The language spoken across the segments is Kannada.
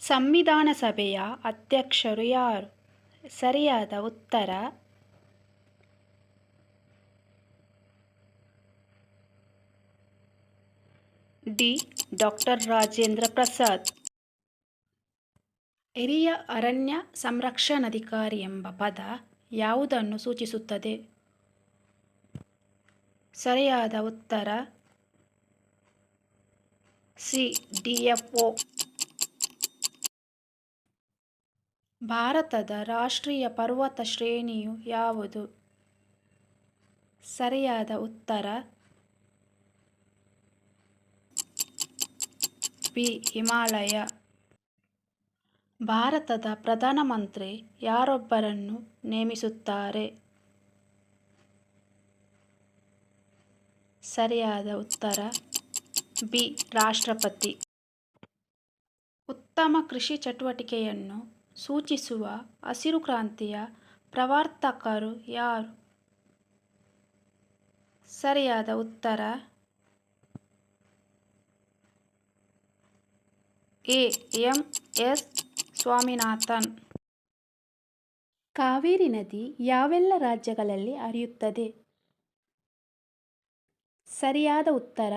ಸಂವಿಧಾನ ಸಭೆಯ ಅಧ್ಯಕ್ಷರು ಯಾರು? ಸರಿಯಾದ ಉತ್ತರ? ಡಿ. ಡಾಕ್ಟರ್ ರಾಜೇಂದ್ರ ಪ್ರಸಾದ್. ಹಿರಿಯ ಅರಣ್ಯ ಸಂರಕ್ಷಣಾಧಿಕಾರಿ ಎಂಬ ಪದ ಯಾವುದನ್ನು ಸೂಚಿಸುತ್ತದೆ? ಸರಿಯಾದ ಉತ್ತರ ಸಿ, ಡಿ, ಎಫ್, ಒ. ಭಾರತದ ರಾಷ್ಟ್ರೀಯ ಪರ್ವತ ಶ್ರೇಣಿಯು ಯಾವುದು? ಸರಿಯಾದ ಉತ್ತರ ಬಿ, ಹಿಮಾಲಯ. ಭಾರತದ ಪ್ರಧಾನಮಂತ್ರಿ ಯಾರೊಬ್ಬರನ್ನು ನೇಮಿಸುತ್ತಾರೆ? ಸರಿಯಾದ ಉತ್ತರ, ಬಿ, ರಾಷ್ಟ್ರಪತಿ. ಉತ್ತಮ ಕೃಷಿ ಚಟುವಟಿಕೆಯನ್ನು ಸೂಚಿಸುವ ಹಸಿರು ಕ್ರಾಂತಿಯ ಪ್ರವರ್ತಕರು ಯಾರು? ಸರಿಯಾದ ಉತ್ತರ, A, M, S, Swaminathan. Kaveri ನದಿ ಯಾವೆಲ್ಲ ರಾಜ್ಯಗಳಲ್ಲಿ ಹರಿಯುತ್ತದೆ? ಸರಿಯಾದ ಉತ್ತರ.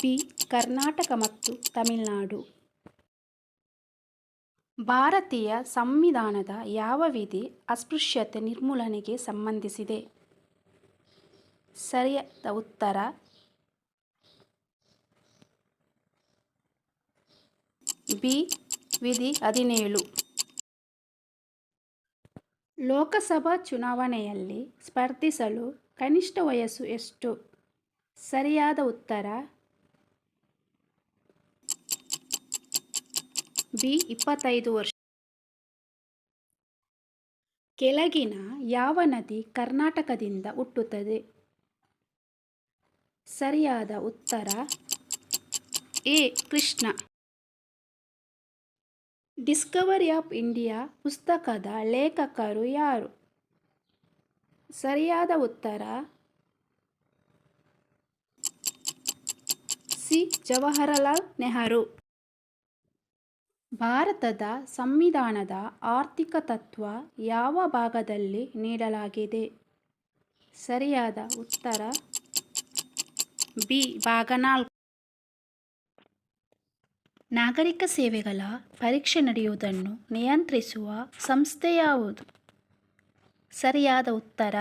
ಬಿ. ಕರ್ನಾಟಕ ಮತ್ತು ತಮಿಳುನಾಡು. ಭಾರತೀಯ ಸಂವಿಧಾನದ ಯಾವ ವಿಧಿ ಅಸ್ಪೃಶ್ಯತೆ ನಿರ್ಮೂಲನೆಗೆ ಸಂಬಂಧಿಸಿದೆ? ಸರಿಯಾದ ಉತ್ತರ. ಬಿ. ವಿಧಿ ಹದಿನೇಳು. ಲೋಕಸಭಾ ಚುನಾವಣೆಯಲ್ಲಿ ಸ್ಪರ್ಧಿಸಲು ಕನಿಷ್ಠ ವಯಸ್ಸು ಎಷ್ಟು? ಸರಿಯಾದ ಉತ್ತರ? ಬಿ, ಇಪ್ಪತ್ತೈದು ವರ್ಷ. ಕೆಳಗಿನ ಯಾವ ನದಿ ಕರ್ನಾಟಕದಿಂದ ಹುಟ್ಟುತ್ತದೆ? ಸರಿಯಾದ ಉತ್ತರ? A, Krishna. Discovery of India ಪುಸ್ತಕದ ಲೇಖಕರು ಯಾರು? ಸರಿಯಾದ ಉತ್ತರ? ಸಿ. ಜವಾಹರಲಾಲ್ ನೆಹರು. ಭಾರತದ ಸಂವಿಧಾನದ ಆರ್ಥಿಕ ತತ್ವ ಯಾವ ಭಾಗದಲ್ಲಿ ನೀಡಲಾಗಿದೆ? ಸರಿಯಾದ ಉತ್ತರ? ಬಿ. ಭಾಗ ನಾಲ್ಕು ನಾಗರಿಕ ಸೇವೆಗಳ ಪರೀಕ್ಷೆ ನಡೆಯುವುದನ್ನು ನಿಯಂತ್ರಿಸುವ ಸಂಸ್ಥೆ ಯಾವುದು ಸರಿಯಾದ ಉತ್ತರ.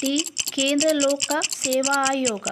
ಡಿ. ಕೇಂದ್ರ ಲೋಕ ಸೇವಾ ಆಯೋಗ.